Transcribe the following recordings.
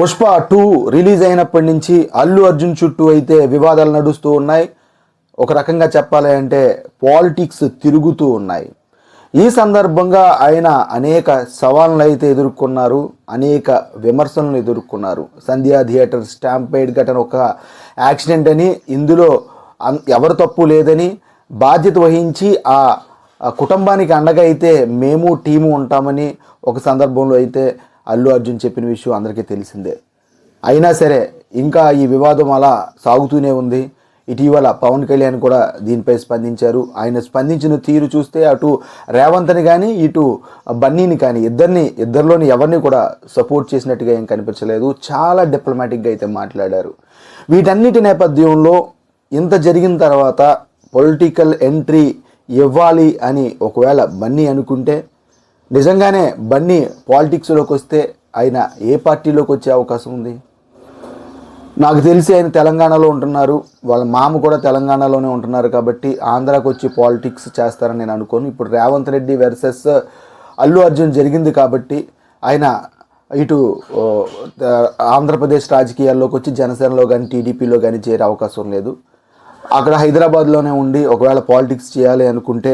Pushpa two release అయినప్పటి నుంచి అల్లు అర్జున్ చుట్టూ అయితే వివాదాలు నడుస్తూ ఉన్నాయి. ఒక రకంగా చెప్పాలి అంటే పాలిటిక్స్ తిరుగుతూ ఉన్నాయి. ఈ సందర్భంగా ఆయన అనేక సవాళ్ళను అయితే ఎదుర్కొన్నారు అనేక విమర్శలను ఎదుర్కొన్నారు. సంధ్యా థియేటర్ స్టాంపేడ్ ఘటన ఒక యాక్సిడెంట్ అని ఇందులో ఎవరు తప్పు లేదని బాధ్యత వహించి ఆ ఆ కుటుంబానికి అండగా అయితే మేము టీము ఉంటామని ఒక సందర్భంలో అయితే అల్లు అర్జున్ చెప్పిన విషయం అందరికీ తెలిసిందే. అయినా సరే ఇంకా ఈ వివాదం అలా సాగుతూనే ఉంది. ఇటీవల పవన్ కళ్యాణ్ కూడా దీనిపై స్పందించారు. ఆయన స్పందించిన తీరు చూస్తే అటు రేవంత్ని కానీ ఇటు బన్నీని కానీ ఇద్దరిని ఇద్దరిలోని ఎవరిని కూడా సపోర్ట్ చేసినట్టుగా ఏం కనిపించలేదు. చాలా డిప్లొమాటిక్గా అయితే మాట్లాడారు. వీటన్నిటి నేపథ్యంలో ఇంత జరిగిన తర్వాత పొలిటికల్ ఎంట్రీ ఇవ్వాలి అని ఒకవేళ బన్నీ అనుకుంటే నిజంగానే బన్నీ పాలిటిక్స్లోకి వస్తే ఆయన ఏ పార్టీలోకి వచ్చే అవకాశం ఉంది? నాకు తెలిసి ఆయన తెలంగాణలో ఉంటున్నారు. వాళ్ళ మామ కూడా తెలంగాణలోనే ఉంటున్నారు కాబట్టి ఆంధ్రాకి వచ్చి పాలిటిక్స్ చేస్తారని నేను అనుకోను. ఇప్పుడు రేవంత్ రెడ్డి వెర్సెస్ అల్లు అర్జున్ జరిగింది కాబట్టి ఆయన ఇటు ఆంధ్రప్రదేశ్ రాజకీయాల్లోకి వచ్చి జనసేనలో కానీ టీడీపీలో కానీ చేరే అవకాశం లేదు. అక్కడ హైదరాబాద్లోనే ఉండి ఒకవేళ పాలిటిక్స్ చేయాలి అనుకుంటే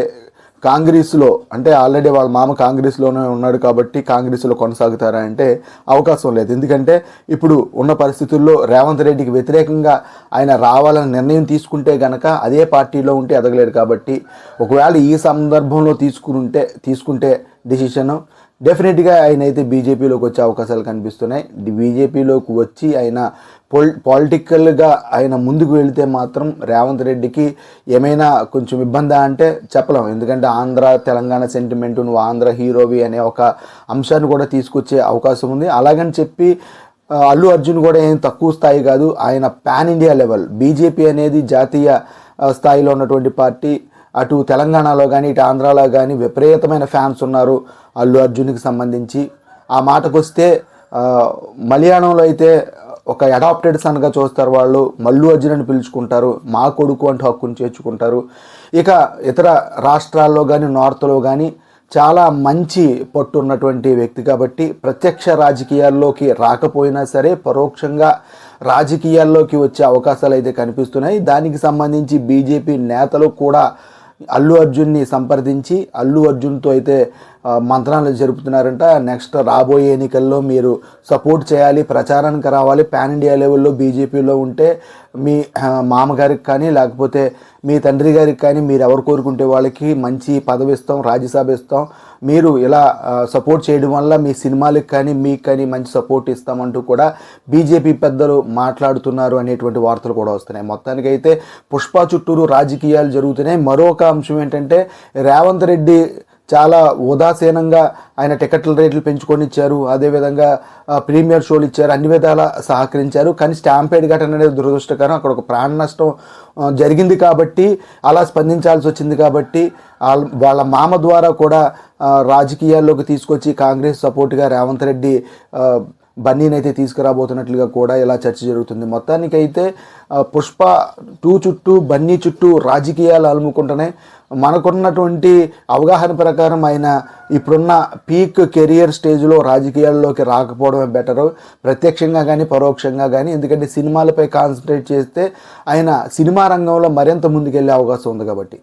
కాంగ్రెస్లో అంటే ఆల్రెడీ వాళ్ళ మామ కాంగ్రెస్లోనే ఉన్నాడు కాబట్టి కాంగ్రెస్లో కొనసాగుతారా అంటే అవకాశం లేదు. ఎందుకంటే ఇప్పుడు ఉన్న పరిస్థితుల్లో రేవంత్ రెడ్డికి వ్యతిరేకంగా ఆయన రావాలని నిర్ణయం తీసుకుంటే గనక అదే పార్టీలో ఉంటే ఎదగలేడు కాబట్టి ఒకవేళ ఈ సందర్భంలో తీసుకుంటే తీసుకుంటే డిసిషన్ డెఫినెట్గా ఆయన అయితే బీజేపీలోకి వచ్చే అవకాశాలు కనిపిస్తున్నాయి. బీజేపీలోకి వచ్చి ఆయన పొల్ పాలిటికల్గా ఆయన ముందుకు వెళితే మాత్రం రేవంత్ రెడ్డికి ఏమైనా కొంచెం ఇబ్బందా అంటే చెప్పలేం. ఎందుకంటే ఆంధ్ర తెలంగాణ సెంటిమెంట్ నువ్వు ఆంధ్ర హీరోవి అనే ఒక అంశాన్ని కూడా తీసుకొచ్చే అవకాశం ఉంది. అలాగని చెప్పి అల్లు అర్జున్ కూడా ఏం తక్కువ స్థాయి కాదు. ఆయన పాన్ ఇండియా లెవెల్ బీజేపీ అనేది జాతీయ స్థాయిలో ఉన్నటువంటి పార్టీ. అటు తెలంగాణలో కానీ ఇటు ఆంధ్రాలో కానీ విపరీతమైన ఫ్యాన్స్ ఉన్నారు అల్లు అర్జున్కి సంబంధించి. ఆ మాటకొస్తే మలయాళంలో అయితే ఒక అడాప్టెడ్ సన్గా చూస్తారు వాళ్ళు. మల్లు అర్జున్ అని పిలుచుకుంటారు. మా కొడుకు అంటూ హక్కును చేర్చుకుంటారు. ఇక ఇతర రాష్ట్రాల్లో కానీ నార్త్లో కానీ చాలా మంచి పట్టు ఉన్నటువంటి వ్యక్తి కాబట్టి ప్రత్యక్ష రాజకీయాల్లోకి రాకపోయినా సరే పరోక్షంగా రాజకీయాల్లోకి వచ్చే అవకాశాలు అయితే కనిపిస్తున్నాయి. దానికి సంబంధించి బీజేపీ నేతలు కూడా అల్లు అర్జున్ని సంప్రదించి అల్లు అర్జున్తో అయితే మంత్రాలు జరుపుతున్నారంట. నెక్స్ట్ రాబోయే ఎన్నికల్లో మీరు సపోర్ట్ చేయాలి ప్రచారానికి రావాలి. పాన్ ఇండియా లెవెల్లో బీజేపీలో ఉంటే మీ మామగారికి కానీ లేకపోతే మీ తండ్రి గారికి కానీ మీరు ఎవరు కోరుకుంటే వాళ్ళకి మంచి పదవి ఇస్తాం రాజ్యసభ ఇస్తాం. మీరు ఇలా సపోర్ట్ చేయడం వల్ల మీ సినిమాలకు కానీ మీకు కానీ మంచి సపోర్ట్ ఇస్తామంటూ కూడా బీజేపీ పెద్దలు మాట్లాడుతున్నారు అనేటువంటి వార్తలు కూడా వస్తున్నాయి. మొత్తానికైతే పుష్ప చుట్టూరు రాజకీయాలు జరుగుతున్నాయి. మరొక అంశం ఏంటంటే రేవంత్ రెడ్డి చాలా ఉదాసీనంగా ఆయన టికెట్ల రేట్లు పెంచుకొని ఇచ్చారు అదేవిధంగా ప్రీమియర్ షోలు ఇచ్చారు. అన్ని విధాల సహకరించారు. కానీ స్టాంపేడ్ ఘటన అనేది దురదృష్టకరం. అక్కడ ఒక ప్రాణ నష్టం జరిగింది కాబట్టి అలా స్పందించాల్సి వచ్చింది కాబట్టి వాళ్ళ- వాళ్ళ మామ ద్వారా కూడా రాజకీయాల్లోకి తీసుకొచ్చి కాంగ్రెస్ సపోర్ట్గా రేవంత్ రెడ్డి బన్నీని అయితే తీసుకురాబోతున్నట్లుగా కూడా ఇలా చర్చ జరుగుతుంది. మొత్తానికైతే పుష్ప టూ చుట్టూ బన్నీ చుట్టూ రాజకీయాలు అలుముకుంటున్నాయి. మనకున్నటువంటి అవగాహన ప్రకారం ఆయన ఇప్పుడున్న పీక్ కెరియర్ స్టేజ్లో రాజకీయాల్లోకి రాకపోవడమే బెటరు. ప్రత్యక్షంగా కానీ పరోక్షంగా కానీ ఎందుకంటే సినిమాలపై కాన్సన్ట్రేట్ చేస్తే ఆయన సినిమా రంగంలో మరింత ముందుకెళ్ళే అవకాశం ఉంది కాబట్టి.